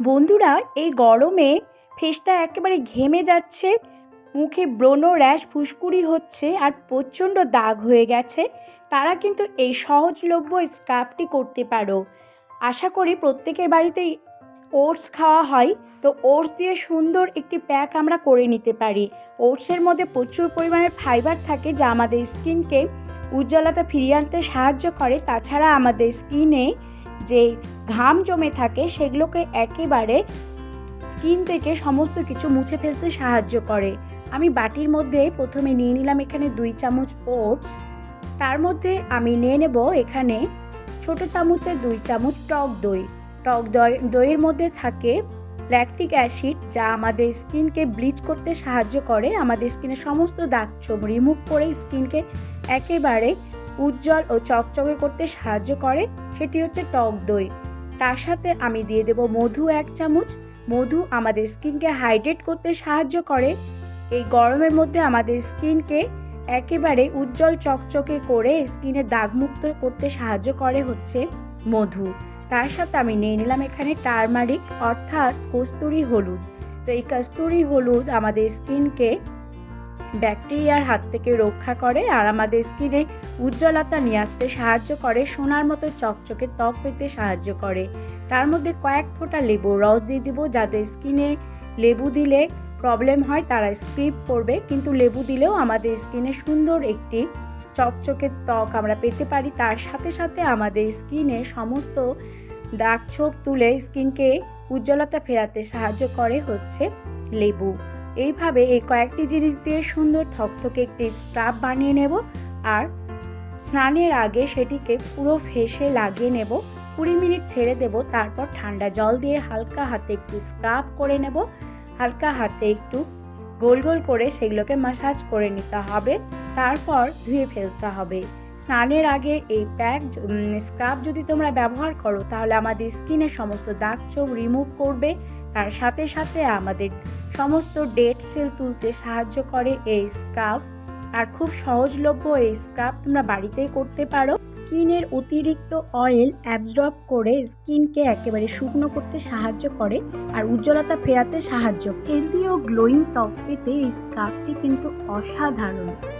বন্ধুরা, এই গরমে ফেসটা একেবারে ঘেমে যাচ্ছে, মুখে ব্রণ র্যাশ ফুসকুড়ি হচ্ছে আর প্রচণ্ড দাগ হয়ে গেছে। তারা কিন্তু এই সহজলভ্য স্কার্ফটি করতে পারো। আশা করি প্রত্যেকের বাড়িতেই ওটস খাওয়া হয়, তো ওটস দিয়ে সুন্দর একটি প্যাক আমরা করে নিতে পারি। ওটসের মধ্যে প্রচুর পরিমাণে ফাইবার থাকে যা আমাদের স্কিনকে উজ্জ্বলতা ফিরিয়ে আনতে সাহায্য করে। তাছাড়া আমাদের স্কিনে যে ঘাম জমে থাকে সেগুলোকে একেবারে স্কিন থেকে সমস্ত কিছু মুছে ফেলতে সাহায্য করে। আমি বাটির মধ্যে প্রথমে নিয়ে নিলাম এখানে দুই চামচ ওটস। তার মধ্যে আমি নিয়ে নেব এখানে ছোট চামচের দুই চামচ টক দই। টক দই, দইয়ের মধ্যে থাকে ল্যাকটিক অ্যাসিড যা আমাদের স্কিনকে ব্লিচ করতে সাহায্য করে। আমাদের স্কিনের সমস্ত দাগ ছোপ রিমুভ করে স্কিনকে একেবারে উজ্জ্বল ও চকচকে করতে সাহায্য করে। সেটি হচ্ছে টক দই। তার সাথে আমি দিয়ে দেব মধু এক চামচ। মধু আমাদের স্কিনকে হাইড্রেট করতে সাহায্য করে। এই গরমের মধ্যে আমাদের স্কিনকে একেবারে উজ্জ্বল চকচকে করে স্কিনে দাগমুক্ত করতে সাহায্য করে হচ্ছে মধু। তার সাথে আমি নিয়ে নিলাম এখানে টারমারিক অর্থাৎ কস্তুরি হলুদ। তো এই কস্তুরি হলুদ আমাদের স্কিনকে ব্যাকটেরিয়ার হাত থেকে রক্ষা করে আর আমাদের স্কিনে উজ্জ্বলতা নিয়ে আসতে সাহায্য করে, সোনার মতো চকচকে ত্বক পেতে সাহায্য করে। তার মধ্যে কয়েক ফোঁটা লেবুর রস দিয়ে দিব যাদের স্কিনে লেবু দিলে প্রবলেম হয়, তারা স্ক্রিপ করবে। কিন্তু লেবু দিলেও আমাদের স্কিনে সুন্দর একটি চকচকে ত্বক আমরা পেতে পারি। তার সাথে সাথে আমাদের স্কিনে সমস্ত দাগ ছোপ তুলে স্কিনকে উজ্জ্বলতা ফেরাতে সাহায্য করে হচ্ছে লেবু। এইভাবে এই কয়েকটি জিনিস দিয়ে সুন্দর থকথকে একটি স্ক্রাব বানিয়ে নেব আর স্নানের আগে সেটিকে পুরো ফেসে লাগিয়ে নেব। কুড়ি মিনিট ছেড়ে দেব, তারপর ঠান্ডা জল দিয়ে হালকা হাতে একটু স্ক্রাব করে নেব। হালকা হাতে একটু গোল গোল করে সেগুলোকে মাসাজ করে নিতে হবে। তারপর ধুয়ে ফেলতে হবে। স্নানের আগে এই প্যাক স্ক্রাব যদি তোমরা ব্যবহার করো, তাহলে আমাদের স্কিনের সমস্ত দাগ চোখ রিমুভ করবে। তার সাথে সাথে আমাদের সমস্ত ডেড সেল তুলতে সাহায্য করে এই স্ক্রাব। আর খুব সহজলভ্য এই স্ক্রাব তোমরা বাড়িতেই করতে পারো। স্কিনের অতিরিক্ত অয়েল অ্যাবজর্ব করে স্কিনকে একেবারে শুকনো করতে সাহায্য করে আর উজ্জ্বলতা ফেরাতে সাহায্য। হেলদি ও গ্লোয়িং ত্বক পেতে এই স্ক্রাবটি কিন্তু অসাধারণ।